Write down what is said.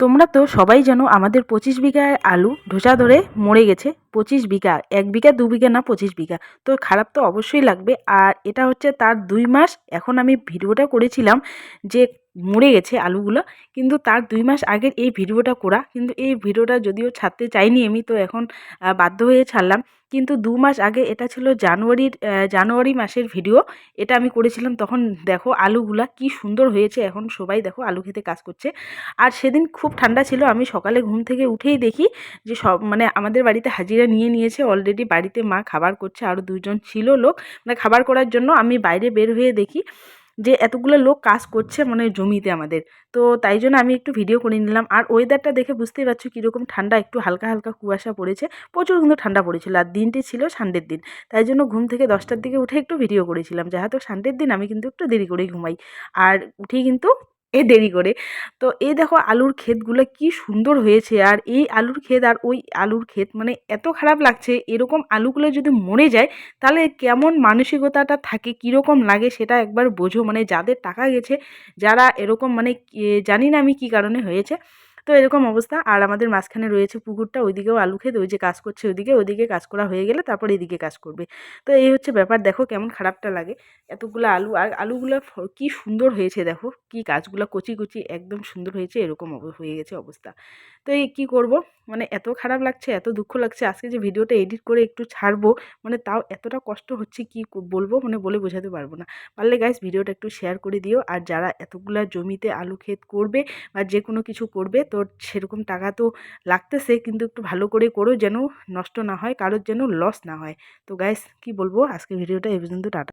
তোমরা তো সবাই জানো আমাদের পঁচিশ বিঘা আলু ঢোসা ধরে মরে গেছে, পঁচিশ বিঘা, এক বিঘা, দু বিঘা না পঁচিশ বিঘা। তো খারাপ তো অবশ্যই লাগবে। আর এটা হচ্ছে তার দুই মাস। এখন আমি ভিডিওটা করেছিলাম যে মরে গেছে আলুগুলো। কিন্তু তার দুই মাস আগের এই ভিডিওটা করা, কিন্তু এই ভিডিওটা যদিও ছাড়তে চাইনি আমি, তো এখন বাধ্য হয়ে ছাড়লাম। কিন্তু দু মাস আগে এটা ছিল জানুয়ারির জানুয়ারি মাসের ভিডিও, এটা আমি করেছিলাম। তখন দেখো আলুগুলা কি সুন্দর হয়েছে, এখন সবাই দেখো আলু খেতে কাজ করছে। আর সেদিন খুব ঠান্ডা ছিল, আমি সকালে ঘুম থেকে উঠেই দেখি যে সব মানে আমাদের বাড়িতে হাজিরা নিয়ে নিয়েছে অলরেডি বাড়িতে মা খাবার করছে আরও দুজন ছিল লোক। মানে খাবার করার জন্য আমি বাইরে বের হয়ে দেখি যে এতগুলো লোক কাজ করছে মানে জমিতে আমাদের। তো তাই জন্য আমি একটু ভিডিও করে নিলাম। আর ওয়েদারটা দেখে বুঝতেই পারছ কীরকম ঠান্ডা, একটু হালকা হালকা কুয়াশা পড়েছে। প্রচুর কিন্তু ঠান্ডা পড়েছিল। আর দিনটি ছিল সানডের দিন। তাই জন্য ঘুম থেকে দশটার দিকে উঠে একটু ভিডিও করেছিলাম। যাহাতে সানডের দিন, আমি কিন্তু একটু দেরি করেই ঘুমাই। আর উঠি কিন্তু দেরি করে। তো এই দেখো আলুর ক্ষেতগুলো কি সুন্দর হয়েছে আর এই আলুর ক্ষেত আর ওই আলুর ক্ষেত মানে এত খারাপ লাগছে, এরকম আলুগুলো যদি মরে যায় তাহলে কেমন মানসিকতাটা থাকে, কীরকম লাগে সেটা একবার বোঝো। মানে যাদের টাকা গেছে, যারা এরকম মানে জানি না আমি কি কারণে হয়েছে। তো এরকম অবস্থা। আর আমাদের মাঝখানে রয়েছে পুকুরটা, ওইদিকেও আলু ক্ষেত ওই যে কাজ করছে ওইদিকে ওইদিকে কাজ করা হয়ে গেলে তারপর এদিকে কাজ করবে। তো এই হচ্ছে ব্যাপার, দেখো কেমন খারাপটা লাগে। এতগুলো আলু, আর আলুগুলো কি সুন্দর হয়েছে দেখো, কি গাছগুলো কচি কচি একদম সুন্দর হয়েছে, এরকম হয়ে গেছে অবস্থা। তো এই কী করব? মানে এত খারাপ লাগছে, এত দুঃখ লাগছে, আজকে যে ভিডিওটা এডিট করে একটু ছাড়বো মানে তাও এতটা কষ্ট হচ্ছে কি বলব মানে বলে বোঝাতে পারব না। পারলে গাইস ভিডিওটা একটু শেয়ার করে দিও, আর যারা এতগুলা জমিতে আলু ক্ষেত করবে, বা যে কোনো কিছু করবে তো সেরকম টাকা তো লাগতেছে, কিন্তু একটু ভালো করে করো যেন নষ্ট না হয়, কারোর যেন লস না হয়। তো গাইস কি বলব? আজকে ভিডিওটা এই পর্যন্ত, টাটা।